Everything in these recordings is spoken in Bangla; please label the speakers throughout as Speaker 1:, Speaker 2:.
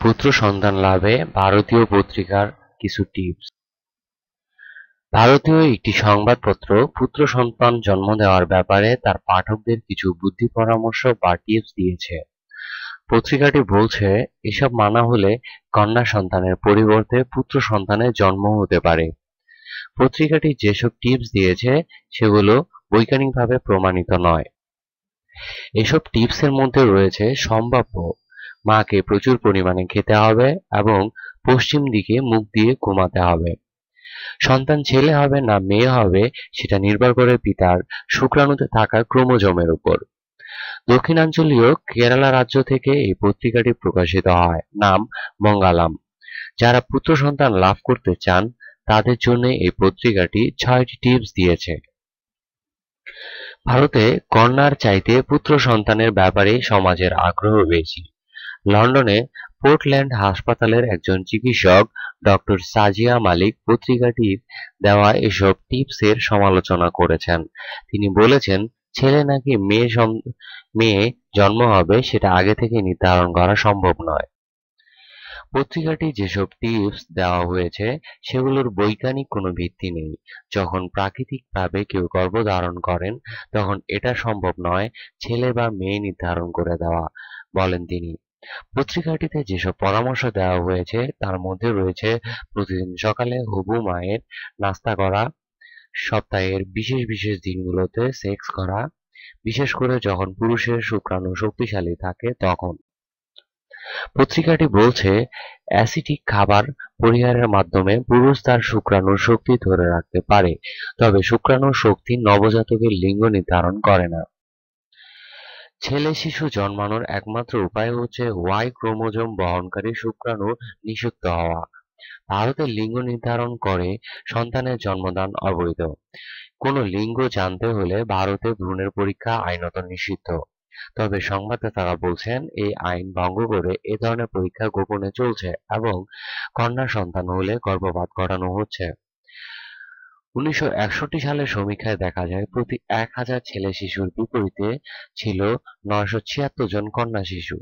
Speaker 1: পুত্র সন্তান লাভে ভারতীয় পত্রিকার কিছু টিপস। ভারতীয় একটি সংবাদপত্র পুত্র সন্তান জন্ম দেওয়ার ব্যাপারে তার পাঠকদের কিছু বুদ্ধি পরামর্শ বা টিপস দিয়েছে। পত্রিকাটি বলছে, এসব মানা হলে কন্যা সন্তানের পরিবর্তে পুত্র সন্তানের জন্ম হতে পারে। পত্রিকাটি যেসব টিপস দিয়েছে, সেগুলো বৈজ্ঞানিকভাবে প্রমাণিত নয়। এসব টিপসের মধ্যে রয়েছে সম্ভাব্য মাকে প্রচুর পরিমাণে খেতে হবে এবং পশ্চিম দিকে মুখ দিয়ে ঘুমাতে হবে। সন্তান ছেলে হবে না মেয়ে হবে সেটা নির্ভর করে পিতার শুক্রাণুতে থাকা ক্রোমোজোমের উপর। দক্ষিণাঞ্চলীয় কেরালা রাজ্য থেকে এই পত্রিকাটি প্রকাশিত হয়। নাম মঙ্গালাম। যারা পুত্র সন্তান লাভ করতে চান, তাদের জন্য এই পত্রিকাটি ছয়টি টিপস দিয়েছে। ভারতে কন্যার চাইতে পুত্র সন্তানের ব্যাপারে সমাজের আগ্রহ বেশি। লন্ডনে পোর্টল্যান্ড হাসপাতালের একজন চিকিৎসক ডক্টর সাজিয়া মালিক পত্রিকাটির দেওয়া এসব টিপসের সমালোচনা করেছেন। তিনি বলেছেন, ছেলে নাকি মেয়ে মেয়ে জন্ম হবে সেটা আগে থেকে নির্ধারণ করা সম্ভব নয়। পত্রিকাটি যেসব টিপস দেওয়া হয়েছে, সেগুলোর বৈজ্ঞানিক কোনো ভিত্তি নেই। যখন প্রাকৃতিকভাবে কেউ গর্ভধারণ করেন, তখন এটা সম্ভব নয় ছেলে বা মেয়ে নির্ধারণ করে দেওয়া, বলেন তিনি। পত্রিকাটিতে যেসব পরামর্শ দেওয়া হয়েছে, তার মধ্যে রয়েছে প্রতিদিন সকালে হবু মায়ের নাস্তা করা, সপ্তাহের বিশেষ বিশেষ দিনগুলোতে সেক্স করা, বিশেষ করে যখন পুরুষের শুক্রাণু শক্তিশালী থাকে তখন। পত্রিকাটি বলছে, অ্যাসিটিক খাবার পরিহারের মাধ্যমে পুরুষ তার শুক্রাণুর শক্তি ধরে রাখতে পারে, তবে শুক্রাণুর শক্তি নবজাতকের লিঙ্গ নির্ধারণ করে না। ছেলে শিশু জন্মানোর একমাত্র উপায় হচ্ছে ওয়াই ক্রোমোজোম বহনকারী শুক্রাণু নিষিক্ত হওয়া। ভারতে লিঙ্গ নির্ধারণ করে সন্তানের জন্মদান অবৈধ। কোনো লিঙ্গ জানতে হলে ভারতে ভ্রূণের পরীক্ষা আইনত নিষিদ্ধ। তবে সংবাদদাতারা বলছেন, এই আইন ভঙ্গ করে এ ধরনের পরীক্ষা গোপনে চলছে এবং কন্যা সন্তান হলে গর্ভপাত ঘটানো হচ্ছে। উনিশশো একষট্টি সালের সমীক্ষায় দেখা যায়, প্রতি এক হাজার ছেলে শিশুর বিপরীতে ছিল নয়শো ছিয়াত্তর জন কন্যা শিশু।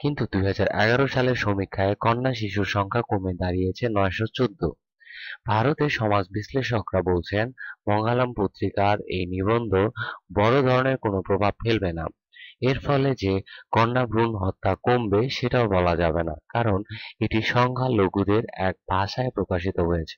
Speaker 1: কিন্তু দুই হাজার এগারো সালের সমীক্ষায় কন্যা শিশুর সংখ্যা কমে দাঁড়িয়েছে নয়শো চোদ্দ। ভারতের সমাজ বিশ্লেষকরা বলছেন, মঙ্গালাম পত্রিকার এই নিবন্ধ বড় ধরনের কোনো প্রভাব ফেলবে না। এর ফলে যে কন্যা ভ্রূণ হত্যা কমবে সেটাও বলা যাবে না, কারণ এটি সংখ্যালঘুদের এক ভাষায় প্রকাশিত হয়েছে।